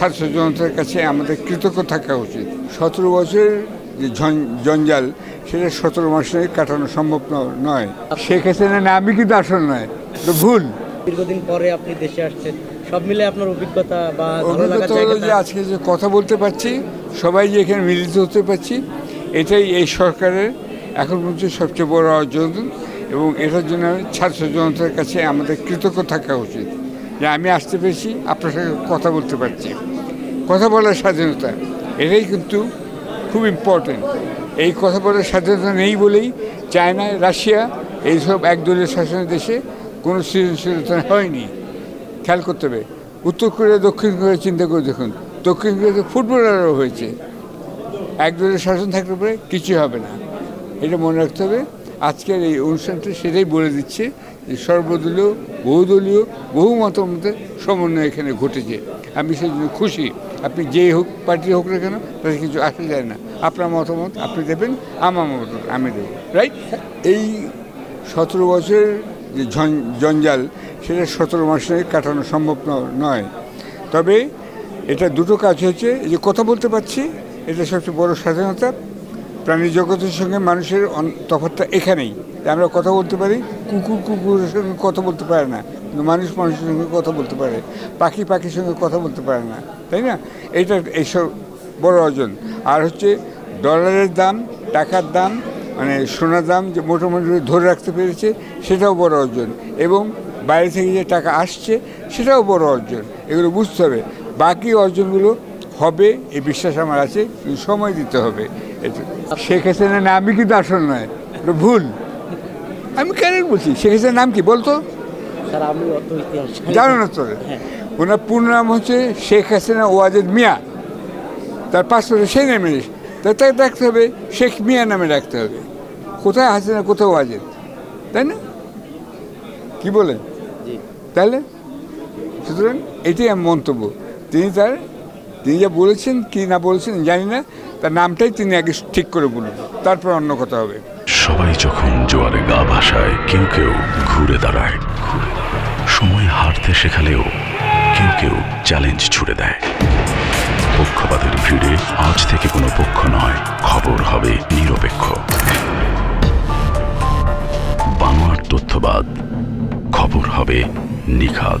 ছাত্র জনতার কাছে আমাদের কৃতজ্ঞ থাকা উচিত। সতেরো বছরের যে জঞ্জাল সেটা সতেরো মাসে কাটানো সম্ভব নয়। সেক্ষেত্রে না আমি কিন্তু আসল নয়। তো ভুল। দীর্ঘদিন পরে আপনি দেশে আসছেন সব মিলে আপনার অভিজ্ঞতা বা অভিজ্ঞতা হলো যে আজকে যে কথা বলতে পারছি সবাই যে এখানে মিলিত হতে পারছি এটাই এই সরকারের এখন পর্যন্ত সবচেয়ে বড় অর্জন এবং এটার জন্য আমি ছাত্র জনতার কাছে আমাদের কৃতজ্ঞ থাকা উচিত। যে আমি আসতে পেরেছি আপনার সঙ্গে কথা বলতে পারছি। কথা বলার স্বাধীনতা, এটাই কিন্তু খুব ইম্পর্টেন্ট এই কথা বলার স্বাধীনতা নেই বলেই চায়না, রাশিয়া এইসব একদলীয় শাসনের দেশে কোনো সৃজনশীলতা হয়নি। খেয়াল করতে হবে, উত্তর কোরিয়া, দক্ষিণ কোরিয়া চিন্তা করে দেখুন, দক্ষিণ কোরিয়াতে ফুটবলারও হয়েছে। একদলের শাসন থাকলে পরে কিছুই হবে না। এটা মনে রাখতে হবে, আজকের এই অনুষ্ঠানটা সেটাই বলে দিচ্ছে যে সর্বদলীয়, বহুদলীয়, বহু মতামতের সমন্বয় এখানে ঘটেছে। আমি সেই জন্য খুশি। আপনি যেই হোক পার্টি হোক না কেন, তাতে কিছু আসা যায় না। আপনার মতামত আপনি দেবেন, আমার মতামত আমি দেব রাইট এই সতেরো বছরের যে জঞ্জাল, সেটা সতেরো মাসে কাটানো সম্ভব নয়। তবে এটা দুটো কাজ হয়েছে যে কথা বলতে পারছি, এটা সবচেয়ে বড় স্বাধীনতা প্রাণী জগতের সঙ্গে মানুষের তফাৎটা এখানেই। আমরা কথা বলতে পারি, কুকুর কুকুরের সঙ্গে কথা বলতে পারে না, কিন্তু মানুষ মানুষের সঙ্গে কথা বলতে পারে, পাখি পাখির সঙ্গে কথা বলতে পারে না, তাই না? এইটা এইসব বড় অর্জন। আর হচ্ছে ডলারের দাম, টাকার দাম মানে সোনার দাম যে মোটামুটি ধরে রাখতে পেরেছে, সেটাও বড় অর্জন। এবং বাইরে থেকে যে টাকা আসছে, সেটাও বড় অর্জন। এগুলো বুঝতে হবে। বাকি অর্জনগুলো হবে এই বিশ্বাস আমার আছে কিন্তু সময় দিতে হবে। শেখ হাসিনার নামই কিন্তু আসল নয় ভুল। আমি কেন বলছি? শেখ হাসিনার নাম কি বলতো? জানি না তো? হ্যাঁ। ওনার পূর্ণ নাম হচ্ছে শেখ হাসিনা ওয়াজেদ মিয়া। তার পাসপোর্টে সেই নামে তা তাকে রাখতে হবে শেখ মিয়া নামে রাখতে হবে। কোথায় হাসিনা কোথায় ওয়াজেদ? তাই না? কি বলেন? তাহলে? সুতরাং এটাই আমার মন্তব্য। তিনি তার তিনি যা বলেছেন, কি না বলেছেন জানি না, তার নামটাই তিনি আগে ঠিক করে বলুন, তারপর অন্য কথা হবে। সবাই যখন জোয়ারে গা ভাসায়, কেউ কেউ ঘুরে দাঁড়ায় সময় হারতে শেখালেও কেউ কেউ চ্যালেঞ্জ ছুড়ে দেয়। পক্ষপাতের ভিড়ে আজ থেকে কোনো পক্ষ নয়, খবর হবে নিরপেক্ষ। বানোয়ার তথ্যবাদ, খবর হবে নিখাদ।